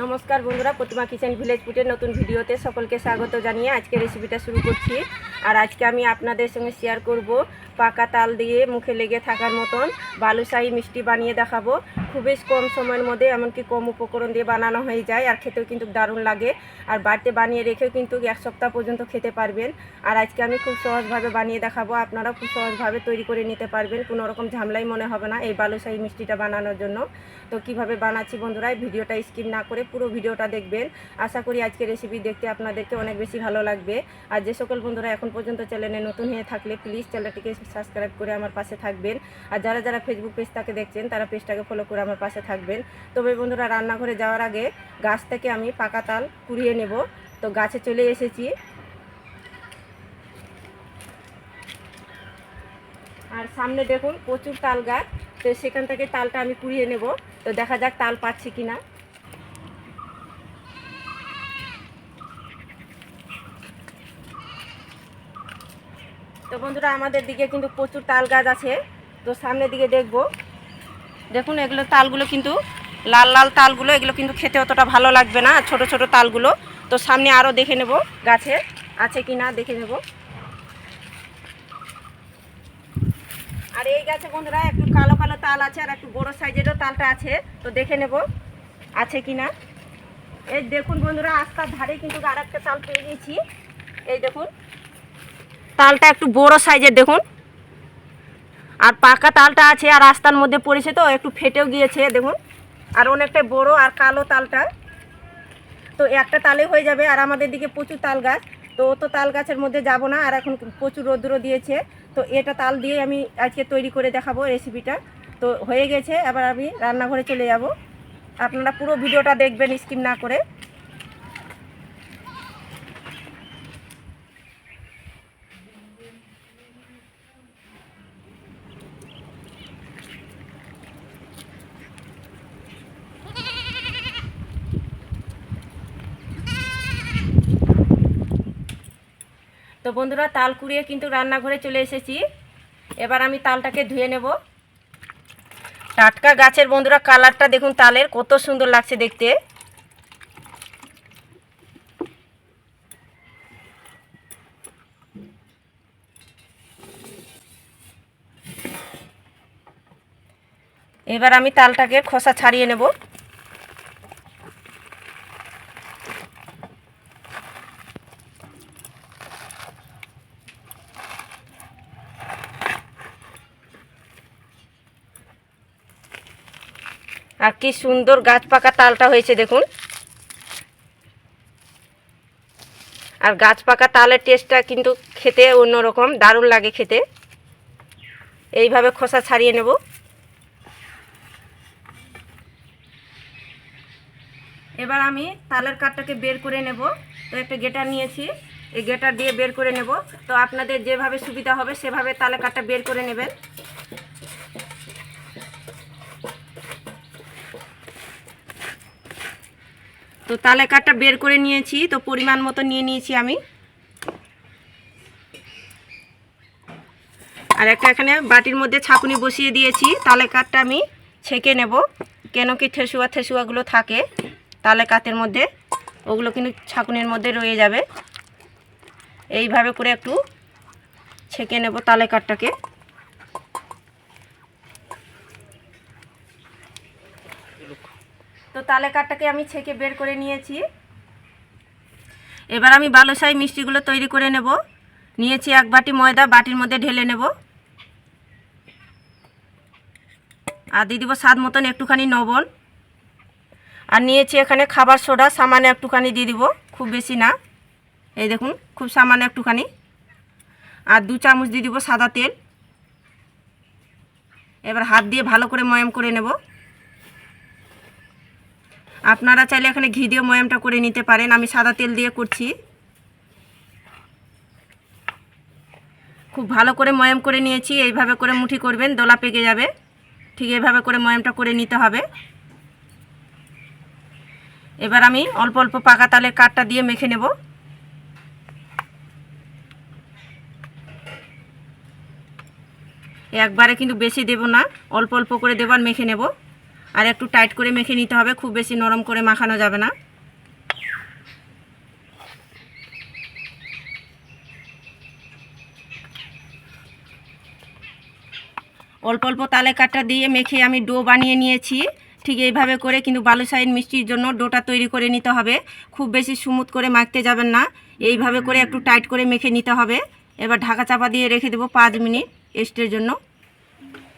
নমস্কার বন্ধুরা, প্রতিমা kitchen village ফুটের নতুন ভিডিওতে সকলকে স্বাগত জানিয়ে আজকে রেসিপিটা শুরু করছি। আর আজকে আমি আপনাদের সঙ্গে শেয়ার করব পাকা তাল দিয়ে মুখে লেগে থাকার মতন বালুশাহী মিষ্টি বানিয়ে দেখাবো। খুবই কম সময়ের মধ্যে, এমনকি কম উপকরণ দিয়ে বানানো হয়ে যায় আর খেতেও কিন্তু দারুণ লাগে। আর বাড়িতে বানিয়ে রেখেও কিন্তু এক সপ্তাহ পর্যন্ত খেতে পারবেন। আর আজকে আমি খুব সহজভাবে বানিয়ে দেখাবো আপনারা খুব সহজভাবে তৈরি করে নিতে পারবেন। কোনো রকম ঝামেলাই মনে হবে না এই বালুশাহী মিষ্টিটা বানানোর জন্য। তো কীভাবে বানাচ্ছি বন্ধুরা ভিডিওটা স্কিপ না করে পুরো ভিডিওটা দেখবেন। আশা করি আজকে রেসিপি দেখতে আপনাদেরকে অনেক বেশি ভালো লাগবে। আর যে সকল বন্ধুরা এখন পর্যন্ত চ্যানেলে নতুন হয়ে থাকলে, প্লিজ চ্যানেলটিকে সাবস্ক্রাইব করে আমার পাশে থাকবেন। আর যারা যারা ফেসবুক পেজটাকে দেখছেন, তারা পেজটাকে ফলো করে আমার পাশে থাকবেন। তবে বন্ধুরা, রান্নাঘরে যাওয়ার আগে গাছ থেকে আমি পাকা তাল কুড়িয়ে নেব। তো গাছে চলে এসেছি। আর সামনে দেখুন প্রচুর তাল গাছ। তো সেখান থেকে তালটা আমি কুড়িয়ে নেব। তো দেখা যাক তাল পাচ্ছি কিনা। তো বন্ধুরা, আমাদের দিকে কিন্তু প্রচুর তাল গাছ আছে। তো সামনের দিকে দেখব। দেখুন, এগুলো তালগুলো কিন্তু লাল লাল তালগুলো, এগুলো কিন্তু খেতে অতটা ভালো লাগবে না, ছোট ছোট তালগুলো। তো সামনে আরও দেখে নেব গাছে আছে কি না দেখে নেব। আর এই গাছে বন্ধুরা, একটু কালো কালো তাল আছে, আর একটু বড় সাইজেরও তালটা আছে। তো দেখে নেব আছে কি না এই দেখুন বন্ধুরা আস্তার ধারে কিন্তু আর একটা তাল পেয়ে গেছি। এই দেখুন তালটা একটু বড় সাইজের দেখুন। আর পাকা তালটা আছে, আর রাস্তার মধ্যে পড়েছে তো, একটু ফেটেও গিয়েছে, দেখুন। আর অনেকটা বড় আর কালো তালটা। তো একটা তালে হয়ে যাবে, আর আমাদের দিকে প্রচুর তাল গাছ। তো ও তো তাল গাছের মধ্যে যাব না, আর এখন প্রচুর রৌদ্র দিয়েছে। তো এটা তাল দিয়ে আমি আজকে তৈরি করে দেখাবো রেসিপিটা তো হয়ে গেছে, এবার আমি রান্নাঘরে চলে যাব। আপনারা পুরো ভিডিওটা দেখবেন স্কিপ না করে। বন্ধুরা, তাল কুড়িয়ে কিন্তু রান্নাঘরে চলে এসেছি। এবার আমি তালটাকে ধুয়ে নেব। টাটকা গাছের বন্ধুরা, কালারটা দেখুন তালের, কত সুন্দর লাগছে দেখতে। এবার আমি তালটাকে খোসা ছাড়িয়ে নেব। আর কি সুন্দর গাছ পাকা তালটা হয়েছে, দেখুন। আর গাছ পাকা তালের টেস্টটা কিন্তু খেতে অন্যরকম, দারুণ লাগে খেতে। এইভাবে খোসা ছাড়িয়ে নেব। এবার আমি তালের কাঠটাকে বের করে নেব। তো একটা গেটার নিয়েছি, এই গেটার দিয়ে বের করে নেব। তো আপনাদের যেভাবে সুবিধা হবে, সেভাবে তালের কাঠটা বের করে নেবেন। তো তালে কাঠটা বের করে নিয়েছি, তো পরিমাণ মতো নিয়ে নিয়েছি আমি। আর একটা এখানে বাটির মধ্যে ছাকুনি বসিয়ে দিয়েছি, তালে কাঠটা আমি ছেঁকে নেব। কেন কি ঠেসুয়া ঠেসুয়াগুলো থাকে, তালে কাঠের মধ্যে, ওগুলো কিন্তু ছাকুনির মধ্যে রয়ে যাবে। এইভাবে করে একটু ছেঁকে নেব তালে কাঠটাকে। তালে কাঠটাকে আমি ছেঁকে বের করে নিয়েছি। এবার আমি বালুশাহী মিষ্টিগুলো তৈরি করে নেব। নিয়েছি এক বাটি ময়দা, বাটির মধ্যে ঢেলে নেব। আর দিয়ে দিব স্বাদ মতন একটুখানি নবন আর নিয়েছি এখানে খাবার সোডা, সামান্য একটুখানি দিয়ে দিব, খুব বেশি না। এই দেখুন, খুব সামান্য একটুখানি। আর দু চামচ দিয়ে দিব সাদা তেল। এবার হাত দিয়ে ভালো করে ময়াম করে নেব। আপনারা চাইলে এখানে ঘি দিয়ে ময়ামটা করে নিতে পারেন। আমি সাদা তেল দিয়ে করছি। খুব ভালো করে ময়াম করে নিয়েছি। এইভাবে করে মুঠি করবেন, দোলা পেকে যাবে। ঠিক এইভাবে করে ময়ামটা করে নিতে হবে। এবার আমি অল্প অল্প পাকা তালের কাঠটা দিয়ে মেখে নেব। একবারে কিন্তু বেশি দেব না, অল্প অল্প করে দেবার মেখে নেব। আর একটু টাইট করে মেখে নিতে হবে, খুব বেশি নরম করে মাখানো যাবে না। অল্প অল্প তালে কাটা দিয়ে মেখে আমি ডো বানিয়ে নিয়েছি। ঠিক এইভাবে করে কিন্তু বালুশাহীর মিষ্টির জন্য ডোটা তৈরি করে নিতে হবে। খুব বেশি স্মুথ করে মাখতে যাবেন না। এইভাবে করে একটু টাইট করে মেখে নিতে হবে। এবার ঢাকা চাপা দিয়ে রেখে দেবো পাঁচ মিনিট রেস্টের জন্য।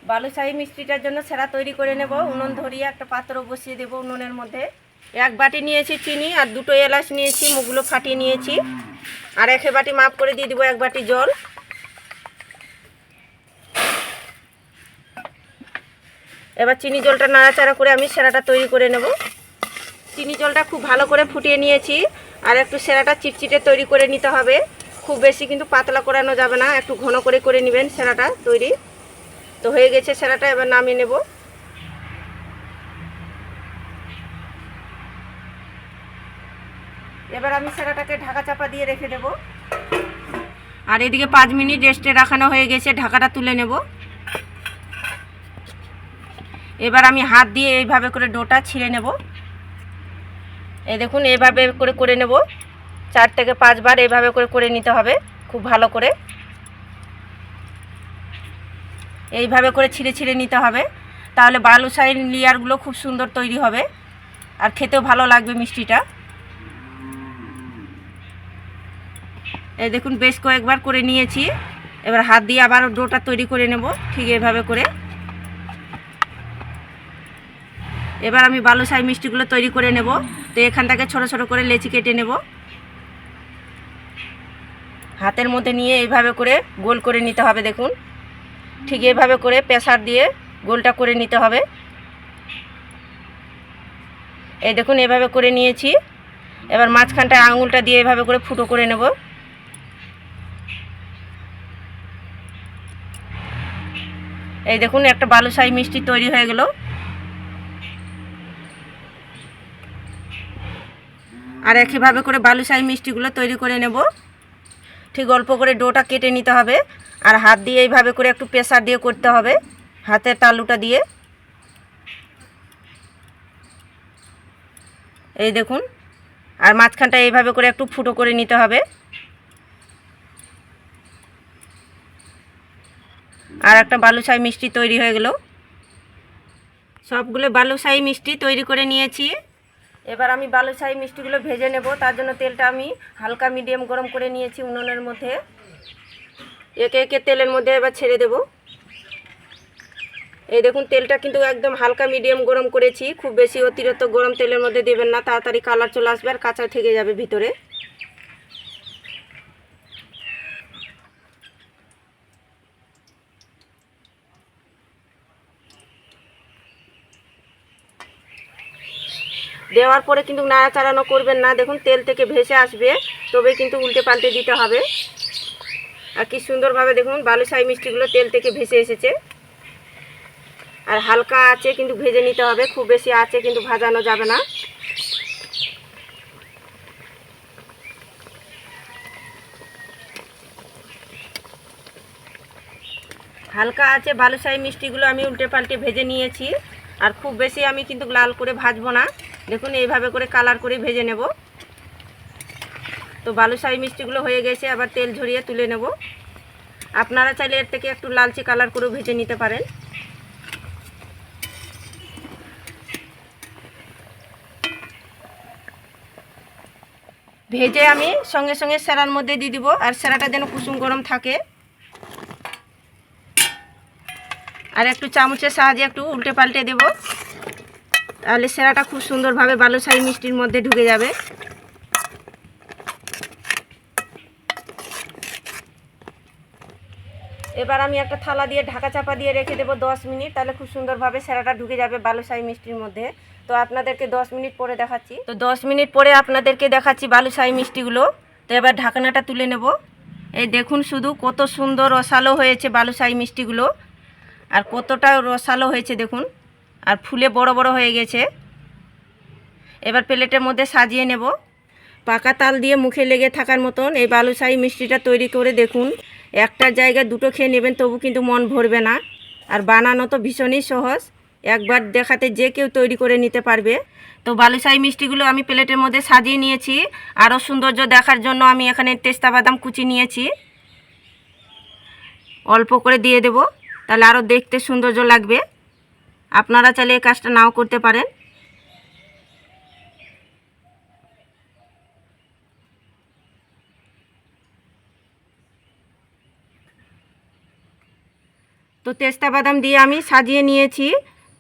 বালুশাহী মিষ্টিটার জন্য সেরা তৈরি করে নেব। উনুন ধরিয়ে একটা পাত্র বসিয়ে দেবো উনুনের মধ্যে। এক বাটি নিয়েছি চিনি আর দুটো এলাচ নিয়েছি মুখগুলো ফাটিয়ে নিয়েছি। আর একে বাটি মাপ করে দিয়ে দেবো এক বাটি জল। এবার চিনি জলটা নাড়াচাড়া করে আমি সেরাটা তৈরি করে নেব। চিনি জলটা খুব ভালো করে ফুটিয়ে নিয়েছি। আর একটু সেরাটা চিটচিটে তৈরি করে নিতে হবে। খুব বেশি কিন্তু পাতলা করানো যাবে না, একটু ঘন করে করে নেবেন সেরাটা তৈরি। তো হয়ে গেছে সেরাটা এবার নামিয়ে নেব। এবার আমি সেরাটাকে ঢাকা চাপা দিয়ে রেখে দেব। আর এদিকে পাঁচ মিনিট রেস্টে রাখানো হয়ে গেছে, ঢাকাটা তুলে নেব। এবার আমি হাত দিয়ে এইভাবে করে ডোটা ছিঁড়ে নেব। এই দেখুন এইভাবে করে করে নেব। চার থেকে পাঁচবার এইভাবে করে করে নিতে হবে, খুব ভালো করে। এইভাবে করে ছিঁড়ে ছিঁড়ে নিতে হবে। তাহলে বালুশাহীর লেয়ারগুলো খুব সুন্দর তৈরি হবে। আর খেতেও ভালো লাগবে মিষ্টিটা। এই দেখুন, বেশ কয়েকবার করে নিয়েছি। এবার হাত দিয়ে আবার ডোটা তৈরি করে নেব, ঠিক এইভাবে করে। এবার আমি বালুশাহী মিষ্টিগুলো তৈরি করে নেব। তো এখান থেকে ছোট ছোট করে লেচি কেটে নেব। হাতের মধ্যে নিয়ে এইভাবে করে গোল করে নিতে হবে, দেখুন। ঠিক এভাবে করে প্রেসার দিয়ে গোলটা করে নিতে হবে। এই দেখুন, এভাবে করে নিয়েছি। এবার মাঝখানটা আঙুলটা দিয়ে এভাবে করে ফুটো করে নেব। এই দেখুন, একটা বালুশাহী মিষ্টি তৈরি হয়ে গেল। আর একইভাবে করে বালুশাহী মিষ্টিগুলো তৈরি করে নেব। ঠিক অল্প করে ডোটা কেটে নিতে হবে। আর হাত দিয়ে এইভাবে করে একটু প্রেসার দিয়ে করতে হবে। হাতের তালুটা দিয়ে। এই দেখুন, আর মাঝখানটা এইভাবে করে একটু ফুটো করে নিতে হবে। আর একটা বালুশাহী মিষ্টি তৈরি হয়ে গেল। সবগুলো বালুশাহী মিষ্টি তৈরি করে নিয়েছি। এবার আমি বালুশাহী মিষ্টিগুলো ভেজে নেব। তার জন্য তেলটা আমি হালকা মিডিয়াম গরম করে নিয়েছি উনুনের মধ্যে। একে একে তেলের মধ্যে এবার ছেড়ে দেব। এই দেখুন, তেলটা কিন্তু একদম হালকা মিডিয়াম গরম করেছি। খুব বেশি অতিরিক্ত গরম তেলের মধ্যে দেবেন না, তাড়াতাড়ি কালার চলে আসবে আর কাঁচা থেকে যাবে ভিতরে। দেওয়ার পরে কিন্তু নাড়াচাড়ানো করবেন না। দেখুন, তেল থেকে ভেসে আসবে তবে কিন্তু উল্টে পাল্টে দিতে হবে। আর কি সুন্দরভাবে দেখুন বালুশাহী মিষ্টিগুলো তেল থেকে ভেসে এসেছে। আর হালকা আছে কিন্তু ভেজে নিতে হবে, খুব বেশি আছে কিন্তু ভাজানো যাবে না। হালকা আছে বালুশাহী মিষ্টিগুলো আমি উল্টে পাল্টে ভেজে নিয়েছি। আর খুব বেশি আমি কিন্তু লাল করে ভাজবো না। দেখুন, এইভাবে করে কালার করে ভেজে নেব। তো বালুশাহী মিষ্টিগুলো হয়ে গেছে, আবার তেল ঝরিয়ে তুলে নেব। আপনারা চাইলে এর থেকে একটু লালচে কালার করেও ভেজে নিতে পারেন। ভেজে আমি সঙ্গে সঙ্গে সেরার মধ্যে দিয়ে দিব, আর সেরাটা যেন কুসুম গরম থাকে। আর একটু চামচের সাহায্যে একটু উল্টে পাল্টে দেব। তাহলে সেরাটা খুব সুন্দরভাবে বালুশাহী মিষ্টির মধ্যে ঢুকে যাবে। এবার আমি একটা থালা দিয়ে ঢাকা চাপা দিয়ে রেখে দেবো দশ মিনিট, তাহলে খুব সুন্দরভাবে সেরাটা ঢুকে যাবে বালুশাহী মিষ্টির মধ্যে। তো আপনাদেরকে দশ মিনিট পরে দেখাচ্ছি। তো দশ মিনিট পরে আপনাদেরকে দেখাচ্ছি বালুশাহী মিষ্টিগুলো। তো এবার ঢাকনাটা তুলে নেব। এই দেখুন শুধু কত সুন্দর রসালো হয়েছে বালুশাহী মিষ্টিগুলো। আর কতটা রসালো হয়েছে দেখুন। আর ফুলে বড় বড় হয়ে গেছে। এবার প্লেটের মধ্যে সাজিয়ে নেব। পাকা তাল দিয়ে মুখে লেগে থাকার মতন এই বালুশাহী মিষ্টিটা তৈরি করে দেখুন। একটার জায়গায় দুটো খেয়ে নেবেন, তবু কিন্তু মন ভরবে না। আর বানানো তো ভীষণই সহজ। একবার দেখাতে যে কেউ তৈরি করে নিতে পারবে। তো বালুশাহী মিষ্টিগুলো আমি প্লেটের মধ্যে সাজিয়ে নিয়েছি। আরও সৌন্দর্য দেখার জন্য আমি এখানে তেস্তা বাদাম কুচি নিয়েছি। অল্প করে দিয়ে দেব, তাহলে আরও দেখতে সৌন্দর্য লাগবে। আপনারা চাইলে এই কাজটা নাও করতে পারেন। তো তেস্তা বাদাম দিয়ে আমি সাজিয়ে নিয়েছি।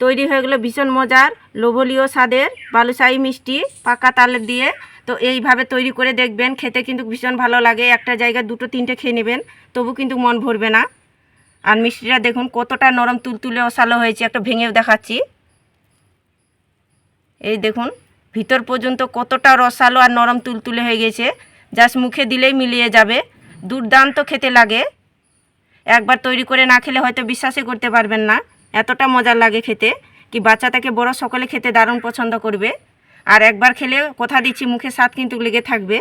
তৈরি হয়ে গেলো ভীষণ মজার লোভলীয় স্বাদের, বালুশাহী মিষ্টি, পাকা তালের দিয়ে। তো এইভাবে তৈরি করে দেখবেন, খেতে কিন্তু ভীষণ ভালো লাগে। একটা জায়গায় দুটো তিনটে খেয়ে নেবেন, তবু কিন্তু মন ভরবে না। আর মিষ্টিটা দেখুন, কতটা নরম, তুলতুলে, অসালো হয়েছে, একটা ভেঙেও দেখাচ্ছি। এই দেখুন, ভিতর পর্যন্ত কতটা রসালো আর নরম, তুলতুলে হয়ে গেছে। জাস্ট মুখে দিলেই মিলিয়ে যাবে। দুর্দান্ত খেতে লাগে। একবার তৈরি করে না খেলে হয়তো বিশ্বাসই করতে পারবেন না। এতটা মজার লাগে খেতে কি বাচ্চা থেকে বড় সকলে খেতে দারুণ পছন্দ করবে। আর একবার খেলে কথা দিচ্ছি, মুখে স্বাদ কিন্তু লেগে থাকবে।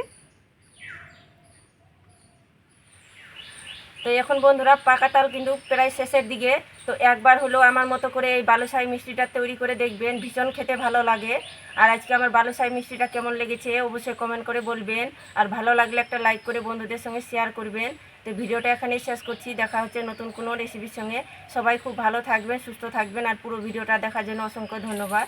তো এখন বন্ধুরা পাকা তাল কিন্তু প্রায় শেষের দিকে। তো একবার হলো আমার মতো করে এই বালুশাহী মিষ্টিটা তৈরি করে দেখবেন, ভীষণ খেতে ভালো লাগে। আর আজকে আমার বালুশাহী মিষ্টিটা কেমন লেগেছে অবশ্যই কমেন্ট করে বলবেন। আর ভালো লাগলে একটা লাইক করে বন্ধুদের সঙ্গে শেয়ার করবেন। তো ভিডিওটা এখানেই শেষ করছি। দেখা হচ্ছে নতুন কোনো রেসিপির সঙ্গে। সবাই খুব ভালো থাকবেন, সুস্থ থাকবেন, আর পুরো ভিডিওটা দেখার জন্য অসংখ্য ধন্যবাদ।